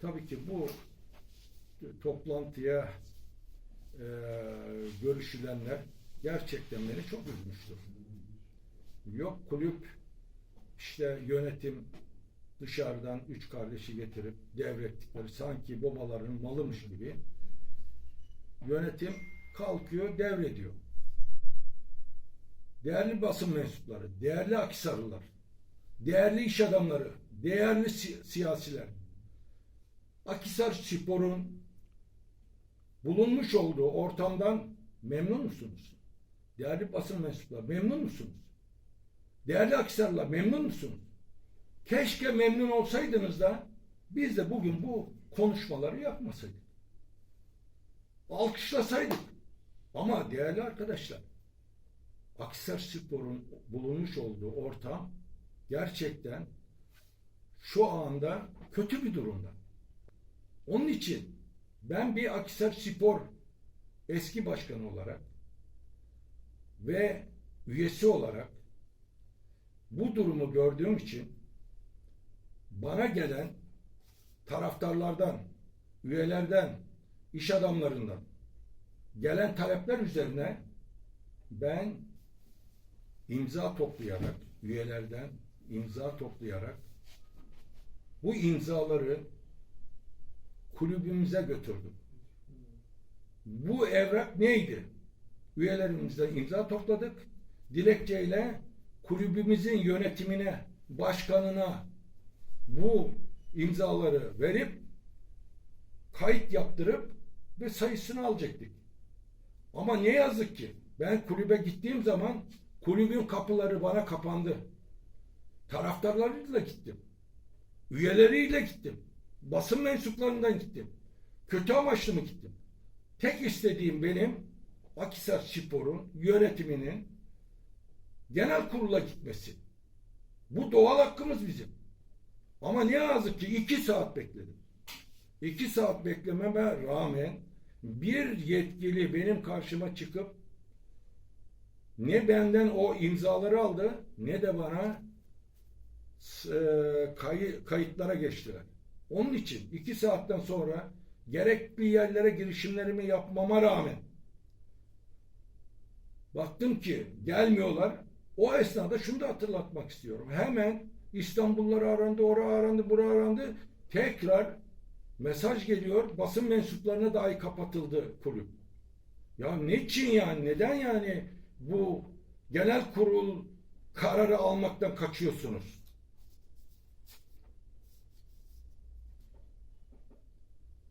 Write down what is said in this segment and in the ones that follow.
tabii ki bu toplantıya e, görüşülenler gerçekten beni çok üzmüştür. Yok kulüp işte yönetim dışarıdan üç kardeşi getirip devrettikleri sanki babaların malımış gibi yönetim kalkıyor devrediyor. Değerli basın mensupları, değerli Akisarlılar, değerli iş adamları, değerli si- siyasiler, Akisar Spor'un bulunmuş olduğu ortamdan memnun musunuz? Değerli basın mensupları memnun musunuz? Değerli Akisarlılar memnun musunuz? Keşke memnun olsaydınız da biz de bugün bu konuşmaları yapmasaydık. Alkışlasaydık. Ama değerli arkadaşlar Akisar Spor'un bulunmuş olduğu ortam gerçekten şu anda kötü bir durumda. Onun için ben bir Akisar Spor eski başkanı olarak ve üyesi olarak bu durumu gördüğüm için bana gelen taraftarlardan, üyelerden, iş adamlarından gelen talepler üzerine ben imza toplayarak, üyelerden imza toplayarak bu imzaları kulübümüze götürdüm. Bu evrak neydi? Üyelerimizle imza topladık. Dilekçeyle kulübümüzün yönetimine, başkanına bu imzaları verip kayıt yaptırıp ve sayısını alacaktık. Ama ne yazık ki ben kulübe gittiğim zaman kulübün kapıları bana kapandı. Taraftarlarıyla gittim. Üyeleriyle gittim. Basın mensuplarından gittim. Kötü amaçlı mı gittim? Tek istediğim benim Akisar Spor'un yönetiminin genel kurula gitmesi. Bu doğal hakkımız bizim. Ama ne yazık ki iki saat bekledim. İki saat beklememe rağmen bir yetkili benim karşıma çıkıp ne benden o imzaları aldı ne de bana e, kayı- kayıtlara geçtiler. Onun için iki saatten sonra gerekli yerlere girişimlerimi yapmama rağmen baktım ki gelmiyorlar. O esnada şunu da hatırlatmak istiyorum. Hemen İstanbullular arandı, oraya arandı, buraya arandı. Tekrar mesaj geliyor. Basın mensuplarına dahi kapatıldı kulüp. Ya ne için yani? Neden yani bu genel kurul kararı almaktan kaçıyorsunuz?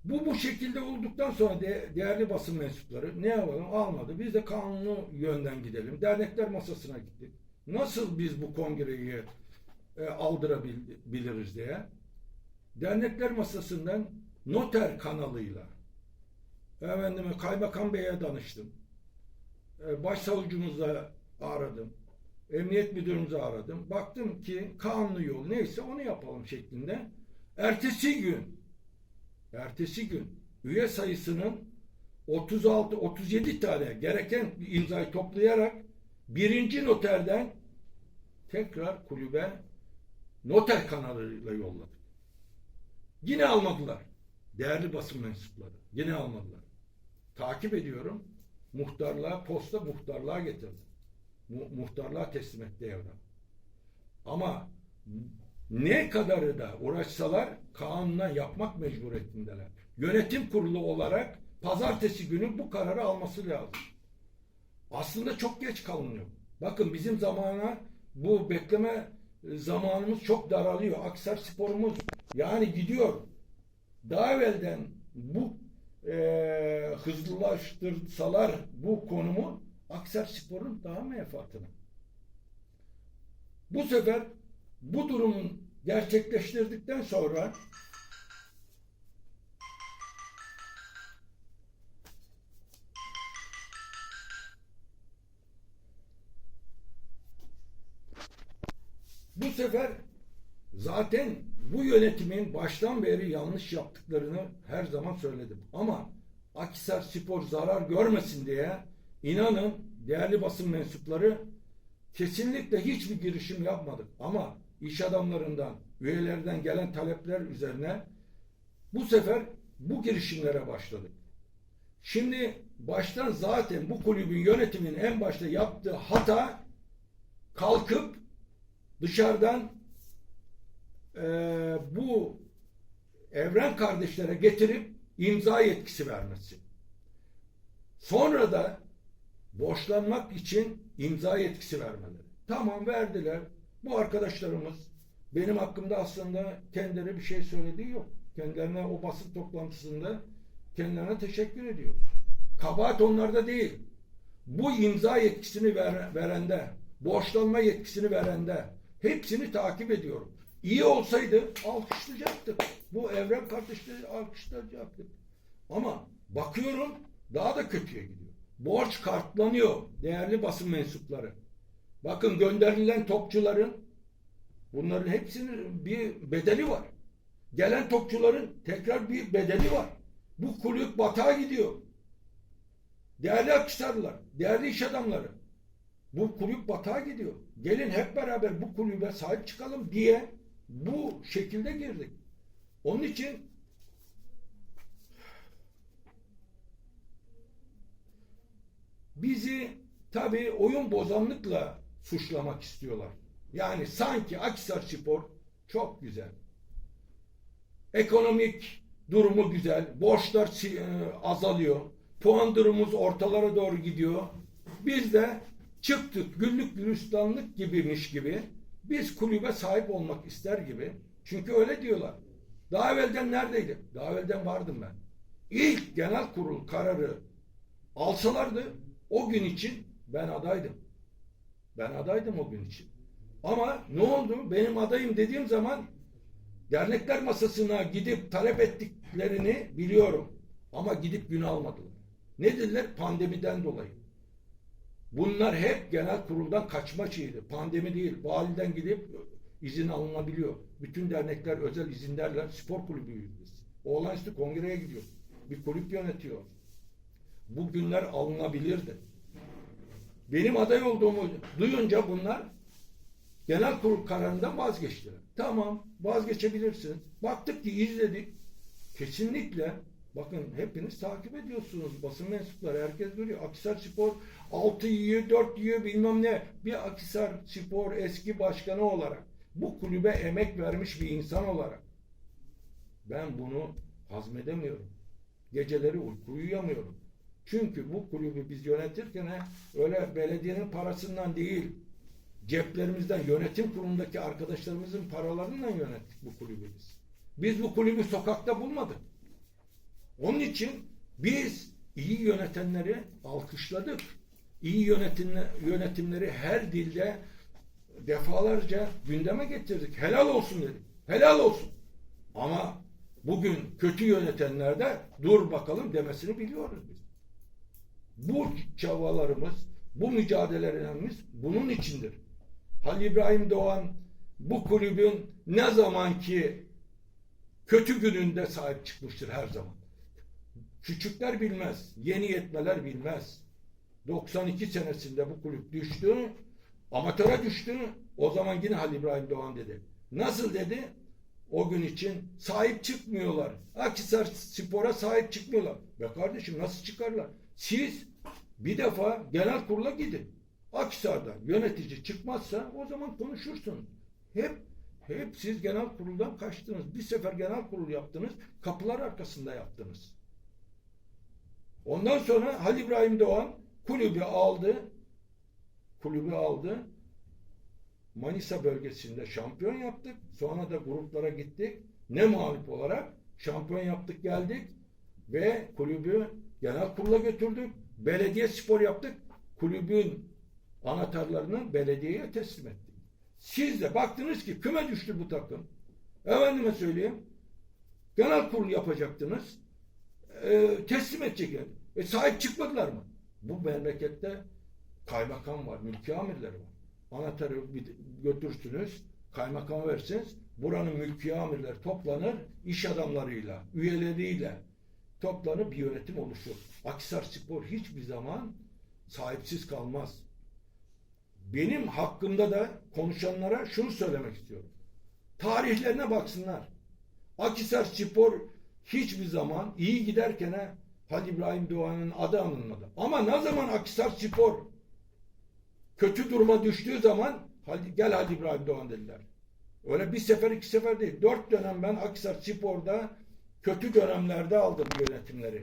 Bu bu şekilde olduktan sonra de, değerli basın mensupları ne yapalım almadı. Biz de kanunu yönden gidelim. Dernekler masasına gittik. Nasıl biz bu kongreyi e, aldırabiliriz diye. Dernekler masasından noter kanalıyla efendime kaymakam beye danıştım. E, başsavcımızla aradım. Emniyet müdürümüzü aradım. Baktım ki kanunu yol neyse onu yapalım şeklinde. Ertesi gün ertesi gün üye sayısının 36-37 tane gereken imzayı toplayarak birinci noterden tekrar kulübe noter kanalıyla yolladık. Yine almadılar. Değerli basın mensupları. Yine almadılar. Takip ediyorum. Muhtarlığa, posta muhtarlığa getirdi. Mu- muhtarlığa teslim etti evrak. Ama ne kadarı da uğraşsalar kanuna yapmak mecburiyetindeler. Yönetim kurulu olarak pazartesi günü bu kararı alması lazım. Aslında çok geç kalınıyor. Bakın bizim zamana bu bekleme e, zamanımız çok daralıyor. Aksar sporumuz yani gidiyor. Daha evvelden bu e, hızlılaştırsalar bu konumu Aksar sporun daha menfaatine. Bu sefer bu durumun gerçekleştirdikten sonra bu sefer zaten bu yönetimin baştan beri yanlış yaptıklarını her zaman söyledim. Ama Akisar Spor zarar görmesin diye inanın değerli basın mensupları kesinlikle hiçbir girişim yapmadık. Ama iş adamlarından, üyelerden gelen talepler üzerine Bu sefer bu girişimlere başladık. Şimdi baştan zaten bu kulübün yönetiminin en başta yaptığı hata kalkıp dışarıdan eee, bu evren kardeşlere getirip imza yetkisi vermesi. Sonra da borçlanmak için imza yetkisi vermeleri. Tamam verdiler. Bu arkadaşlarımız benim hakkımda aslında kendileri bir şey söylediği yok. Kendilerine o basın toplantısında kendilerine teşekkür ediyor. Kabahat onlarda değil. Bu imza yetkisini ver- verende, borçlanma yetkisini verende hepsini takip ediyorum. İyi olsaydı alkışlayacaktık. Bu evren kardeşleri alkışlayacaktık. Ama bakıyorum daha da kötüye gidiyor. Borç kartlanıyor değerli basın mensupları. Bakın gönderilen topçuların bunların hepsinin bir bedeli var. Gelen topçuların tekrar bir bedeli var. Bu kulüp batağa gidiyor. Değerli Akhisarlılar, değerli iş adamları. Bu kulüp batağa gidiyor. Gelin hep beraber bu kulübe sahip çıkalım diye bu şekilde girdik. Onun için bizi tabii oyun bozanlıkla suçlamak istiyorlar. Yani sanki Akhisar Spor çok güzel. Ekonomik durumu güzel. Borçlar e, azalıyor. Puan durumumuz ortalara doğru gidiyor. Biz de çıktık güllük gülistanlık gibiymiş gibi biz kulübe sahip olmak ister gibi. Çünkü öyle diyorlar. Daha evvelden neredeydi? Daha evvelden vardım ben. İlk genel kurul kararı alsalardı o gün için ben adaydım. Ben adaydım o gün için. Ama ne oldu? Benim adayım dediğim zaman dernekler masasına gidip talep ettiklerini biliyorum. Ama gidip gün almadılar. Ne dediler? Pandemiden dolayı. Bunlar hep genel kuruldan kaçma şeydi. Pandemi değil. Validen gidip izin alınabiliyor. Bütün dernekler özel izinlerle spor kulübüyüz biz. Olağanüstü kongreye gidiyor. Bir kulüp yönetiyor. Bu günler alınabilirdi. Benim aday olduğumu duyunca bunlar genel kurul kararından vazgeçtiler. Tamam vazgeçebilirsiniz. Baktık ki izledik. Kesinlikle bakın hepiniz takip ediyorsunuz. Basın mensupları herkes görüyor. Akhisar Spor 6 yiyor 4 yiyor bilmem ne. Bir Akhisar Spor eski başkanı olarak bu kulübe emek vermiş bir insan olarak ben bunu hazmedemiyorum. Geceleri uyku uyuyamıyorum. Çünkü bu kulübü biz yönetirken öyle belediyenin parasından değil, ceplerimizden, yönetim kurulundaki arkadaşlarımızın paralarından yönettik bu kulübü biz. Biz bu kulübü sokakta bulmadık. Onun için biz iyi yönetenleri alkışladık. İyi yönetimle, yönetimleri her dilde defalarca gündeme getirdik. Helal olsun dedik. Helal olsun. Ama bugün kötü yönetenler de dur bakalım demesini biliyoruz biz. Bu çabalarımız, bu mücadelelerimiz bunun içindir. Halil İbrahim Doğan bu kulübün ne zamanki kötü gününde sahip çıkmıştır her zaman. Küçükler bilmez, yeni yetmeler bilmez. 92 senesinde bu kulüp düştü, amatöre düştü. O zaman yine Halil İbrahim Doğan dedi. Nasıl dedi? O gün için sahip çıkmıyorlar. Akhisar Spor'a sahip çıkmıyorlar. Be kardeşim nasıl çıkarlar? Siz bir defa genel kurula gidin. Akhisar'da yönetici çıkmazsa o zaman konuşursunuz. Hep hep siz genel kuruldan kaçtınız. Bir sefer genel kurul yaptınız. Kapılar arkasında yaptınız. Ondan sonra Halil İbrahim Doğan kulübü aldı. Kulübü aldı. Manisa bölgesinde şampiyon yaptık. Sonra da gruplara gittik. Ne mağlup olarak şampiyon yaptık geldik ve kulübü genel kurula götürdük. Belediye spor yaptık. Kulübün anahtarlarını belediyeye teslim ettik. Siz de baktınız ki küme düştü bu takım. Efendime söyleyeyim. Genel kurul yapacaktınız. E, teslim edecekler. E, sahip çıkmadılar mı? Bu memlekette kaymakam var, mülki amirleri var. Anahtarı götürsünüz, kaymakam versiniz. Buranın mülki amirleri toplanır, iş adamlarıyla, üyeleriyle toplanıp bir yönetim oluşur. Akhisar Spor hiçbir zaman sahipsiz kalmaz. Benim hakkımda da konuşanlara şunu söylemek istiyorum. Tarihlerine baksınlar. Akhisar Spor hiçbir zaman iyi giderken ha, Halil İbrahim Doğan'ın adı anılmadı. Ama ne zaman Akhisar Spor kötü duruma düştüğü zaman Halil- gel Halil İbrahim Doğan dediler. Öyle bir sefer iki sefer değil. Dört dönem ben Akhisar Spor'da kötü dönemlerde aldım yönetimleri.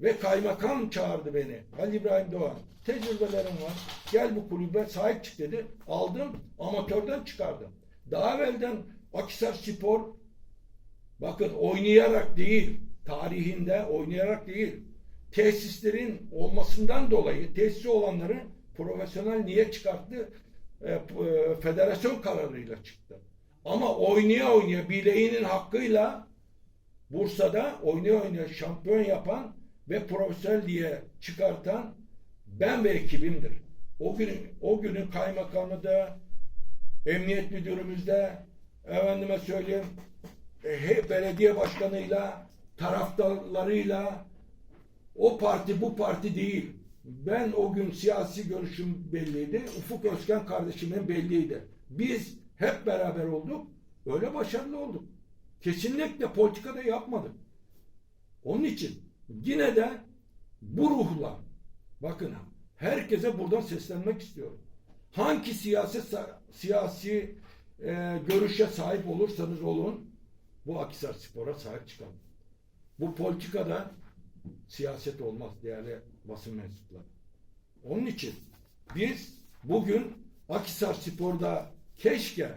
Ve kaymakam çağırdı beni. Halil İbrahim Doğan. Tecrübelerim var. Gel bu kulübe sahip çık dedi. Aldım. Amatörden çıkardım. Daha evvelden Akhisar Spor bakın oynayarak değil tarihinde oynayarak değil tesislerin olmasından dolayı tesisi olanları profesyonel niye çıkarttı? E, e, federasyon kararıyla çıktı. Ama oynaya oynaya bileğinin hakkıyla Bursa'da oynaya oynaya şampiyon yapan ve profesyonel diye çıkartan ben ve ekibimdir. O gün o günün kaymakamı da emniyet müdürümüz de efendime söyleyeyim e, he- belediye başkanıyla taraftarlarıyla o parti bu parti değil. Ben o gün siyasi görüşüm belliydi. Ufuk Özkan kardeşimin belliydi. Biz hep beraber olduk. Öyle başarılı olduk. Kesinlikle politikada yapmadık. Onun için yine de bu ruhla bakın herkese buradan seslenmek istiyorum. Hangi siyasi siyasi e, görüşe sahip olursanız olun bu Akhisar Spor'a sahip çıkalım. Bu politikada siyaset olmaz değerli basın mensupları. Onun için biz bugün Akhisar Spor'da keşke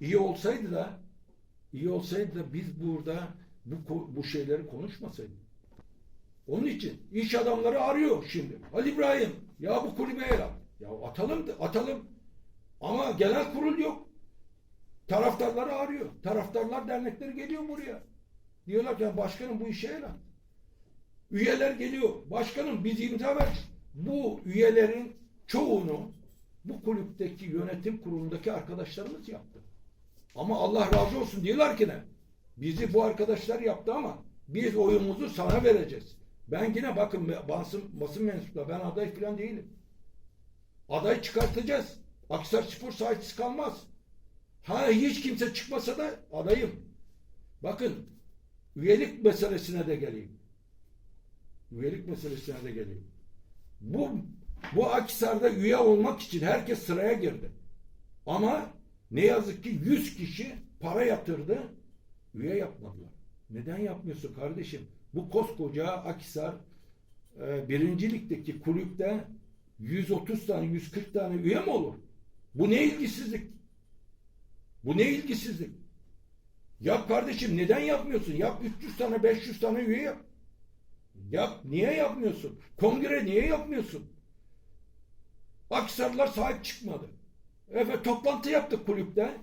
iyi olsaydı da iyi olsaydı da biz burada bu bu şeyleri konuşmasaydık. Onun için iş adamları arıyor şimdi. Ali İbrahim ya bu kulübe el at. Ya atalım da atalım. Ama genel kurul yok. Taraftarları arıyor. Taraftarlar dernekleri geliyor buraya. Diyorlar ki "Ya başkanım bu işe el at. Üyeler geliyor. Başkanım biz imza ver. Bu üyelerin çoğunu bu kulüpteki yönetim kurulundaki arkadaşlarımız yaptı. Ama Allah razı olsun diyorlar ki ne? Bizi bu arkadaşlar yaptı ama biz oyumuzu sana vereceğiz. Ben yine bakın basın, basın mensupları ben aday falan değilim. Aday çıkartacağız. Aksar Spor sahipsiz kalmaz. Ha hiç kimse çıkmasa da adayım. Bakın üyelik meselesine de geleyim. Üyelik meselesine de geleyim. Bu bu Akhisar'da üye olmak için herkes sıraya girdi. Ama ne yazık ki 100 kişi para yatırdı. Üye yapmadılar. Neden yapmıyorsun kardeşim? Bu koskoca Akhisar e, birincilikteki kulüpte 130 tane 140 tane üye mi olur? Bu ne ilgisizlik? Bu ne ilgisizlik? Yap kardeşim neden yapmıyorsun? Yap 300 tane 500 tane üye yap. Yap. Niye yapmıyorsun? Kongre niye yapmıyorsun? Aksarlar sahip çıkmadı. Evet toplantı yaptık kulüpte.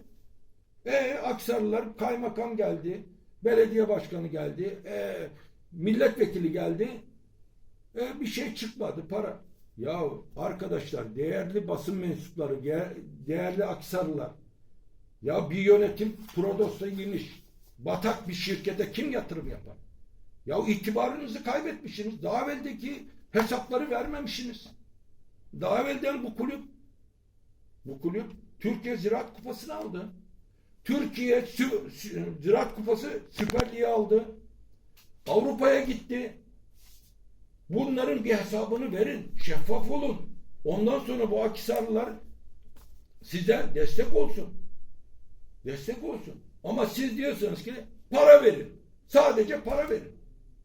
E Aksarlılar kaymakam geldi. Belediye başkanı geldi. E, milletvekili geldi. E, bir şey çıkmadı para. Ya arkadaşlar değerli basın mensupları, değerli Aksarlılar. Ya bir yönetim Prodos'ta yemiş. Batak bir şirkete kim yatırım yapar? Ya itibarınızı kaybetmişsiniz. Daha evveldeki hesapları vermemişsiniz. Daha evvelden bu kulüp bu kulüp Türkiye Ziraat Kupası'nı aldı. Türkiye Ziraat Kupası Süper Lig'i aldı. Avrupa'ya gitti. Bunların bir hesabını verin. Şeffaf olun. Ondan sonra bu Akhisarlılar size destek olsun. Destek olsun. Ama siz diyorsunuz ki para verin. Sadece para verin.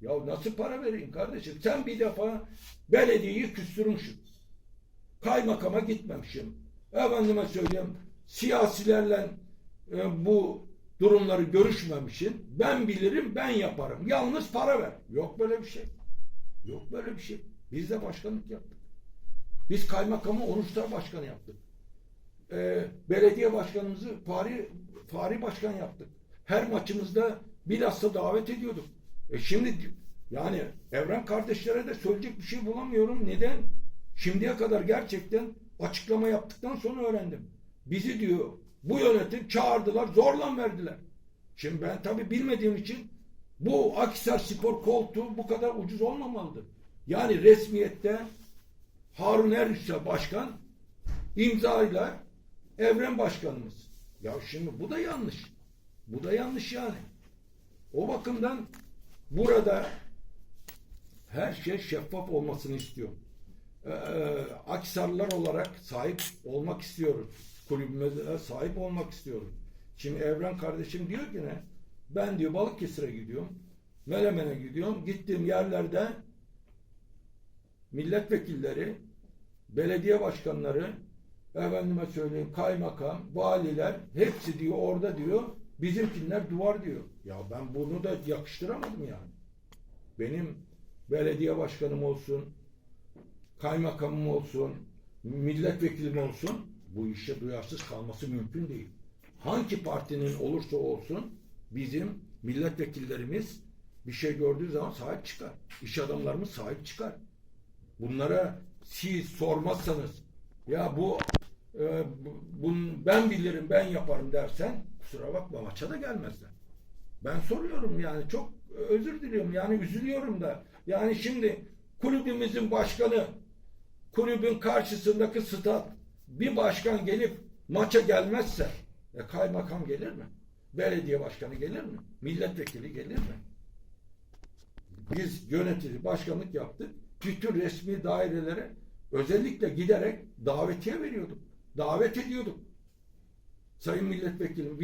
Ya nasıl para vereyim kardeşim? Sen bir defa belediyeyi küstürmüşsün. Kaymakama gitmemişim. Efendime söyleyeyim siyasilerle e, bu durumları görüşmemişsin. Ben bilirim ben yaparım. Yalnız para ver. Yok böyle bir şey. Yok böyle bir şey. Biz de başkanlık yaptık. Biz kaymakamı Onuşlar Başkanı yaptık. Ee, belediye başkanımızı Fahri, Fahri Başkan yaptık. Her maçımızda bilhassa davet ediyorduk. E şimdi yani Evren kardeşlere de söyleyecek bir şey bulamıyorum. Neden? Şimdiye kadar gerçekten açıklama yaptıktan sonra öğrendim. Bizi diyor bu yönetim çağırdılar zorla verdiler. Şimdi ben tabi bilmediğim için bu Akhisar Spor koltuğu bu kadar ucuz olmamalıdır. Yani resmiyette Harun Erüşse başkan imzayla Evren başkanımız. Ya şimdi bu da yanlış. Bu da yanlış yani. O bakımdan burada her şey şeffaf olmasını istiyorum. Ee, Aksarlar olarak sahip olmak istiyoruz. Kulübümüze sahip olmak istiyoruz. Şimdi Evren kardeşim diyor ki ne? Ben diyor Balıkesir'e gidiyorum. Melemen'e gidiyorum. Gittiğim yerlerde milletvekilleri, belediye başkanları, efendime söyleyeyim kaymakam, valiler hepsi diyor orada diyor. Bizimkinler duvar diyor. Ya ben bunu da yakıştıramadım yani. Benim belediye başkanım olsun, kaymakamım olsun, milletvekilim olsun bu işe duyarsız kalması mümkün değil. Hangi partinin olursa olsun bizim milletvekillerimiz bir şey gördüğü zaman sahip çıkar. İş adamlarımız sahip çıkar. Bunlara siz sormazsanız ya bu e, bu- bun- ben bilirim ben yaparım dersen kusura bakma maça da gelmezler. Ben soruyorum yani çok özür diliyorum yani üzülüyorum da yani şimdi kulübümüzün başkanı kulübün karşısındaki stat bir başkan gelip maça gelmezse e, kaymakam gelir mi? Belediye başkanı gelir mi? Milletvekili gelir mi? Biz yönetici başkanlık yaptık. Bütün resmi dairelere özellikle giderek davetiye veriyorduk. Davet ediyorduk. Sayın milletvekilim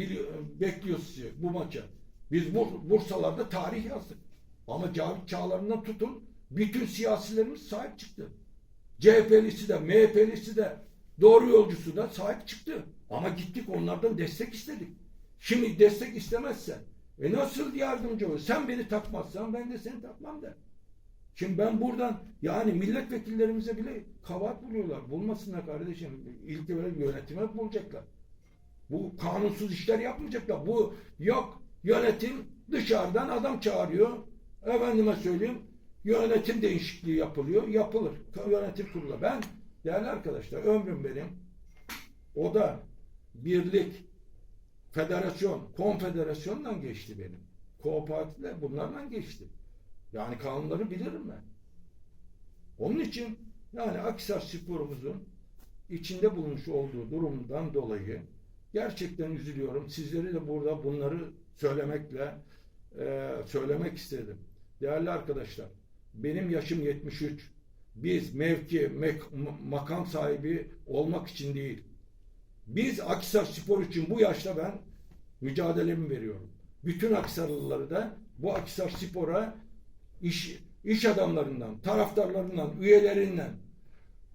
bekliyoruz sizi bu maça. Biz Bur- Bursalarda tarih yazdık. Ama Cavit Çağlar'ından tutun bütün siyasilerimiz sahip çıktı. CHP'lisi de MHP'lisi de doğru yolcusu da sahip çıktı. Ama gittik onlardan destek istedik. Şimdi destek istemezsen e nasıl yardımcı olur? Sen beni takmazsan ben de seni takmam der. Şimdi ben buradan yani milletvekillerimize bile kabahat buluyorlar. Bulmasınlar kardeşim. İlk böyle yönetime bulacaklar. Bu kanunsuz işler yapmayacaklar. Bu yok yönetim dışarıdan adam çağırıyor. Efendime söyleyeyim yönetim değişikliği yapılıyor. Yapılır. Yönetim kurulu. Ben değerli arkadaşlar ömrüm benim o da birlik, federasyon, konfederasyonla geçti benim. Kooperatifler bunlarla geçti. Yani kanunları bilirim ben. Onun için yani Akhisar sporumuzun içinde bulunmuş olduğu durumdan dolayı gerçekten üzülüyorum. Sizleri de burada bunları söylemekle e, söylemek istedim. Değerli arkadaşlar, benim yaşım 73. Biz mevki, mek- makam sahibi olmak için değil. Biz Akhisar Spor için bu yaşta ben mücadelemi veriyorum. Bütün Akhisarlıları da bu Akhisar Spor'a iş, iş adamlarından, taraftarlarından, üyelerinden,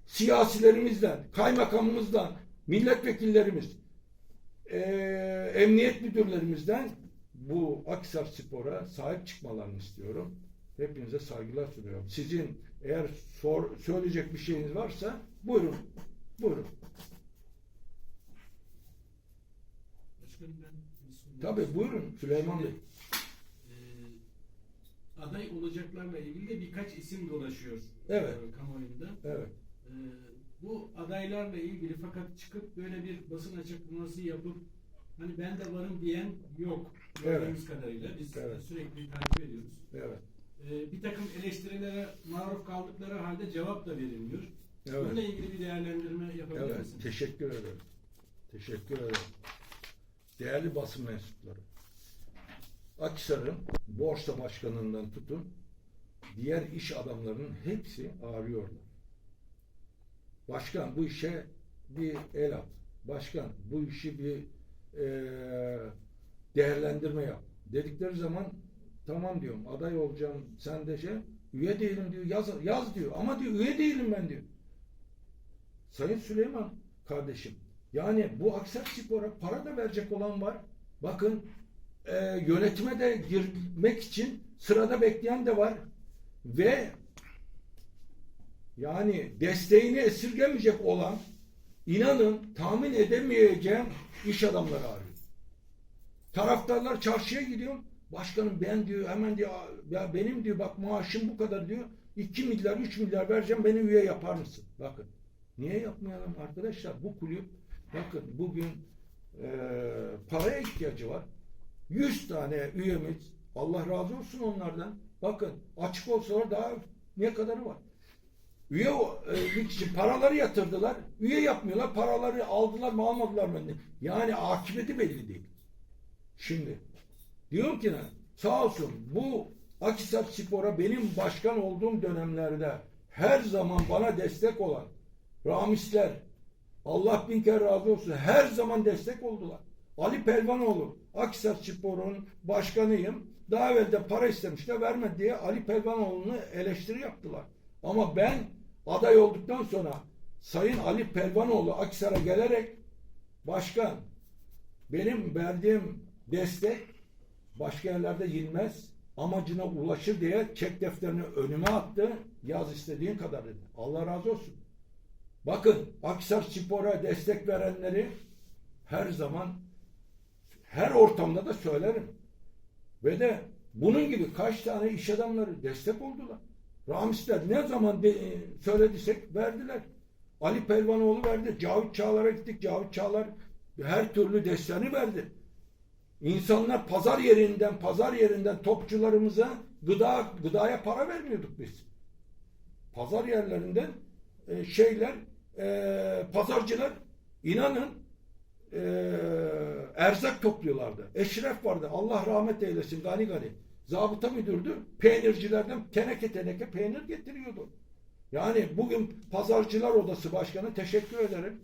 siyasilerimizden, kaymakamımızdan, milletvekillerimiz, eee, emniyet müdürlerimizden bu Akhisar Spor'a sahip çıkmalarını istiyorum. Hepinize saygılar sunuyorum. Sizin eğer sor, söyleyecek bir şeyiniz varsa buyurun. Buyurun. Başkanım ben Tabii buyurun Süleyman Bey. Ee, aday olacaklarla ilgili de birkaç isim dolaşıyor Evet. e, kamuoyunda. Evet. Ee, bu adaylarla ilgili fakat çıkıp böyle bir basın açıklaması yapıp hani ben de varım diyen yok gördüğümüz kadarıyla. Biz Evet. sürekli takip ediyoruz. Evet. Ee, bir takım eleştirilere maruz kaldıkları halde cevap da verilmiyor. Evet. Bununla ilgili bir değerlendirme yapabilir Evet, misiniz? teşekkür ederim. Teşekkür ederim. Değerli basın mensupları. Akhisar'ın borsa başkanından tutun diğer iş adamlarının hepsi ağrıyorlar. Başkan bu işe bir el at. Başkan bu işi bir eee, değerlendirme yap. Dedikleri zaman tamam diyorum aday olacağım sen de şey üye değilim diyor yaz, yaz diyor ama diyor üye değilim ben diyor. Sayın Süleyman kardeşim yani bu Aksak Spor'a para da verecek olan var. Bakın e, yönetime de girmek için sırada bekleyen de var. Ve yani desteğini esirgemeyecek olan inanın tahmin edemeyeceğim iş adamları arıyor. Taraftarlar çarşıya gidiyor. Başkanım ben diyor hemen diyor ya benim diyor bak maaşım bu kadar diyor. 2 milyar 3 milyar vereceğim beni üye yapar mısın? Bakın. Niye yapmayalım arkadaşlar? Bu kulüp bakın bugün e, paraya ihtiyacı var. 100 tane üyemiz Allah razı olsun onlardan. Bakın açık olsalar daha ne kadarı var. Üye e, için paraları yatırdılar. Üye yapmıyorlar. Paraları aldılar mı almadılar mı? Yani akıbeti belli değil. Şimdi diyorum ki? Sağ olsun bu Akhisar Spor'a benim başkan olduğum dönemlerde her zaman bana destek olan Ramisler, Allah bin kere razı olsun her zaman destek oldular. Ali Pelvanoğlu, Akhisar Spor'un başkanıyım. Daha evvel de para istemişler vermedi diye Ali Pelvanoğlu'nu eleştiri yaptılar. Ama ben aday olduktan sonra Sayın Ali Pelvanoğlu Akhisar'a gelerek başkan benim verdiğim destek başka yerlerde yenmez amacına ulaşır diye çek defterini önüme attı. Yaz istediğin kadar dedi. Allah razı olsun. Bakın Akhisar Spor'a destek verenleri her zaman her ortamda da söylerim. Ve de bunun gibi kaç tane iş adamları destek oldular. Ramisler ne zaman de, söylediysek verdiler. Ali Pelvanoğlu verdi. Cavit Çağlar'a gittik. Cavit Çağlar her türlü desteğini verdi. İnsanlar pazar yerinden pazar yerinden topçularımıza gıda gıdaya para vermiyorduk biz. Pazar yerlerinden e, şeyler e, pazarcılar inanın e, erzak topluyorlardı. Eşref vardı. Allah rahmet eylesin gani gani. Zabıta müdürdü. Peynircilerden teneke teneke peynir getiriyordu. Yani bugün pazarcılar odası başkanı teşekkür ederim.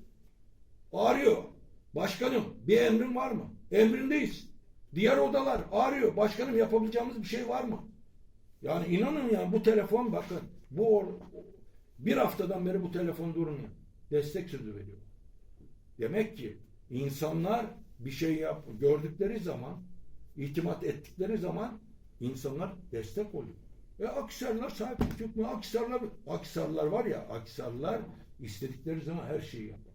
Arıyor. Başkanım bir emrin var mı? Emrindeyiz. Diğer odalar arıyor. Başkanım yapabileceğimiz bir şey var mı? Yani inanın ya bu telefon bakın bu bir haftadan beri bu telefon durmuyor. Destek sözü veriyor. Demek ki insanlar bir şey yap gördükleri zaman itimat ettikleri zaman insanlar destek oluyor. E Akhisarlar sahip çıkmıyor. Akhisarlar, Akhisarlar var ya Akhisarlar istedikleri zaman her şeyi yapar.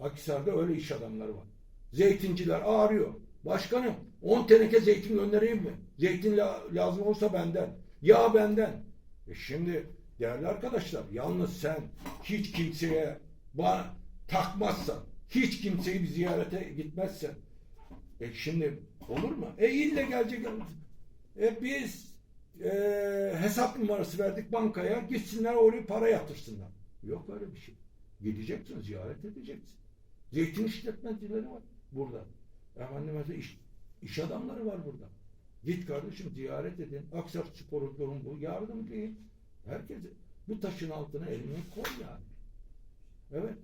Akhisar'da öyle iş adamları var. Zeytinciler ağrıyor. Başkanım 10 teneke zeytin göndereyim mi? Zeytin la- lazım olsa benden. Yağ benden. E şimdi değerli arkadaşlar yalnız sen hiç kimseye ba- takmazsan, hiç kimseyi bir ziyarete gitmezsen e şimdi olur mu? E ille gelecek. E biz e, hesap numarası verdik bankaya gitsinler oraya para yatırsınlar. Yok öyle bir şey. Gideceksin, ziyaret edeceksin. Zeytin işletmecileri var burada. Efendim mesela iş, iş adamları var burada. Git kardeşim ziyaret edin. Aksar Spor'un durum bu. Yardımcı değil. Herkese bu taşın altına elini koy yani. Evet.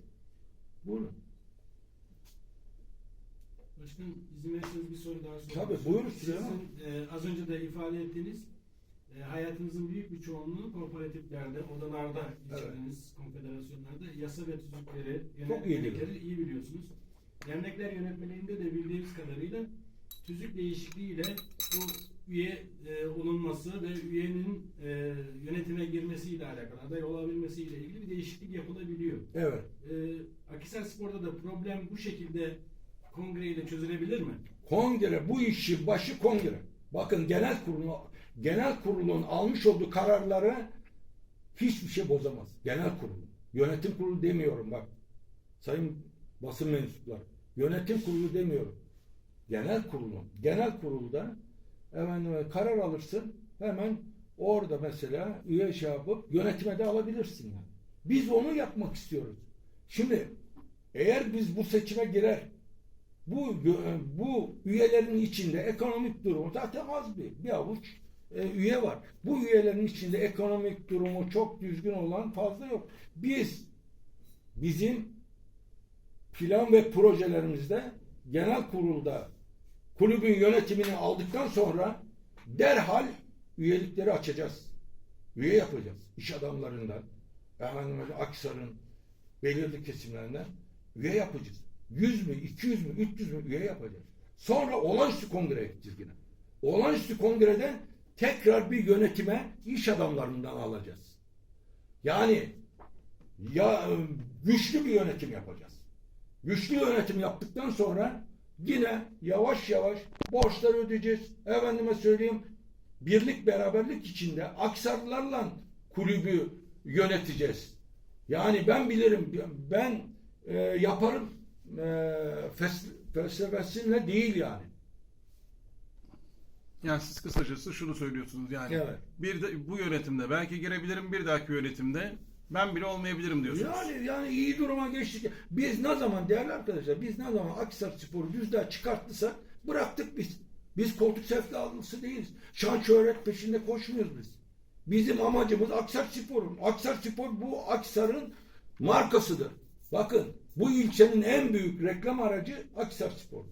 Buyurun. Başkanım izin verirseniz bir soru daha sorayım. Tabii, buyurun Süleyman. Sizin e, az önce de ifade ettiğiniz e, hayatınızın büyük bir çoğunluğu kooperatiflerde, odalarda geçirdiğiniz konfederasyonlarda yasa ve tüzükleri, yönetmelikleri iyi biliyorsunuz. Dernekler yönetmeliğinde de bildiğimiz kadarıyla tüzük değişikliğiyle bu üye e, olunması ve üyenin e, yönetime girmesiyle alakalı, aday olabilmesiyle ilgili bir değişiklik yapılabiliyor. Evet. Ee, Akhisar Spor'da da problem bu şekilde kongreyle çözülebilir mi? Kongre bu işi başı kongre. Bakın genel kurulu genel kurulun almış olduğu kararları hiçbir şey bozamaz. Genel kurulu. Yönetim kurulu demiyorum bak. Sayın basın mensupları. Yönetim kurulu demiyorum. Genel kurulu. Genel kurulda hemen karar alırsın. Hemen orada mesela üye şey yapıp yönetime de alabilirsin yani. Biz onu yapmak istiyoruz. Şimdi eğer biz bu seçime girer bu bu üyelerin içinde ekonomik durumu zaten az bir bir avuç e, üye var. Bu üyelerin içinde ekonomik durumu çok düzgün olan fazla yok. Biz bizim plan ve projelerimizde genel kurulda kulübün yönetimini aldıktan sonra derhal üyelikleri açacağız. Üye yapacağız. İş adamlarından, efendim Aksar'ın belirli kesimlerinden üye yapacağız. 100 mü, 200 mü, 300 mü üye yapacağız. Sonra olağanüstü kongreye gideceğiz yine. Olağanüstü kongreden tekrar bir yönetime iş adamlarından alacağız. Yani ya güçlü bir yönetim yapacağız. Güçlü yönetim yaptıktan sonra yine yavaş yavaş borçları ödeyeceğiz. Efendime söyleyeyim birlik beraberlik içinde Aksarlılarla kulübü yöneteceğiz. Yani ben bilirim ben e, yaparım e, fes- felsefesinle değil yani. Yani siz kısacası şunu söylüyorsunuz yani. Evet. Bir de bu yönetimde belki girebilirim bir dahaki yönetimde ben bile olmayabilirim diyorsunuz. Yani yani iyi duruma geçtik. Biz ne zaman değerli arkadaşlar biz ne zaman Akhisar Spor'u düzden çıkarttıysak bıraktık biz. Biz koltuk sevdalısı değiliz. Şan şöhret peşinde koşmuyoruz biz. Bizim amacımız Aksar Spor'un. Aksar Spor bu Aksar'ın markasıdır. Bakın bu ilçenin en büyük reklam aracı Aksar Spor.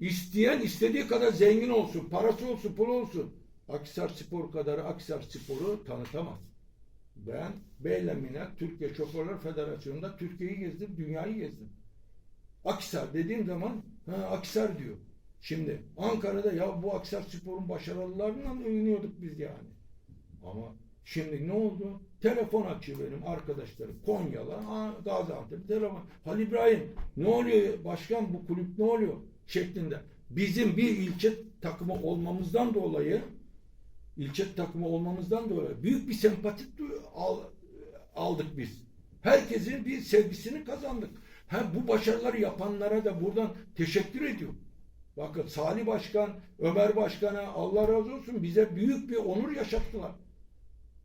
İsteyen istediği kadar zengin olsun, parası olsun, pul olsun. Aksar Spor kadar Aksar Spor'u tanıtamaz. Ben Beylemine Türkiye Şoförler Federasyonu'nda Türkiye'yi gezdim, dünyayı gezdim. Aksar dediğim zaman ha, Aksar diyor. Şimdi Ankara'da ya bu Aksar Spor'un başarılarından övünüyorduk biz yani. Ama şimdi ne oldu? Telefon açıyor benim arkadaşlarım. Konyalı, ha, Gaziantep, telefon. Halil İbrahim ne oluyor başkan bu kulüp ne oluyor? Şeklinde. Bizim bir ilçe takımı olmamızdan dolayı ilçe takımı olmamızdan dolayı büyük bir sempati aldık biz. Herkesin bir sevgisini kazandık. Ha, bu başarıları yapanlara da buradan teşekkür ediyorum. Bakın Salih Başkan, Ömer Başkan'a Allah razı olsun bize büyük bir onur yaşattılar.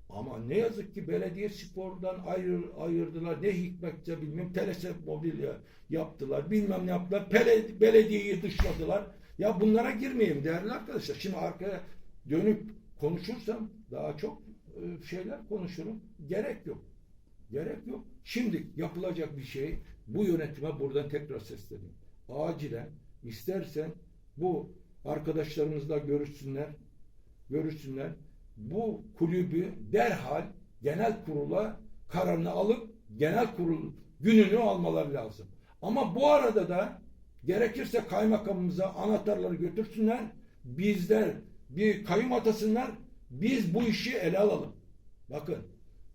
Ama ne yazık ki belediye spordan ayır, ayırdılar. Ne hikmetse bilmem telese mobilya yaptılar. Bilmem ne yaptılar. Pele, belediyeyi dışladılar. Ya bunlara girmeyeyim değerli arkadaşlar. Şimdi arkaya dönüp konuşursam daha çok e, şeyler konuşurum. Gerek yok. Gerek yok. Şimdi yapılacak bir şey bu yönetime buradan tekrar sesleniyorum. Acilen istersen bu arkadaşlarımızla görüşsünler, görüşsünler. Bu kulübü derhal genel kurula kararını alıp genel kurul gününü almaları lazım. Ama bu arada da gerekirse kaymakamımıza anahtarları götürsünler. Bizler bir kayyum atasınlar. Biz bu işi ele alalım. Bakın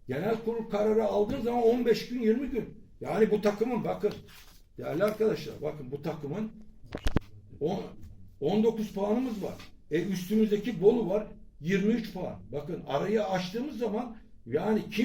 genel kurul kararı aldığın zaman 15 gün 20 gün. Yani bu takımın bakın değerli arkadaşlar bakın bu takımın on- 19 puanımız var. E üstümüzdeki Bolu var 23 puan. Bakın arayı açtığımız zaman yani kim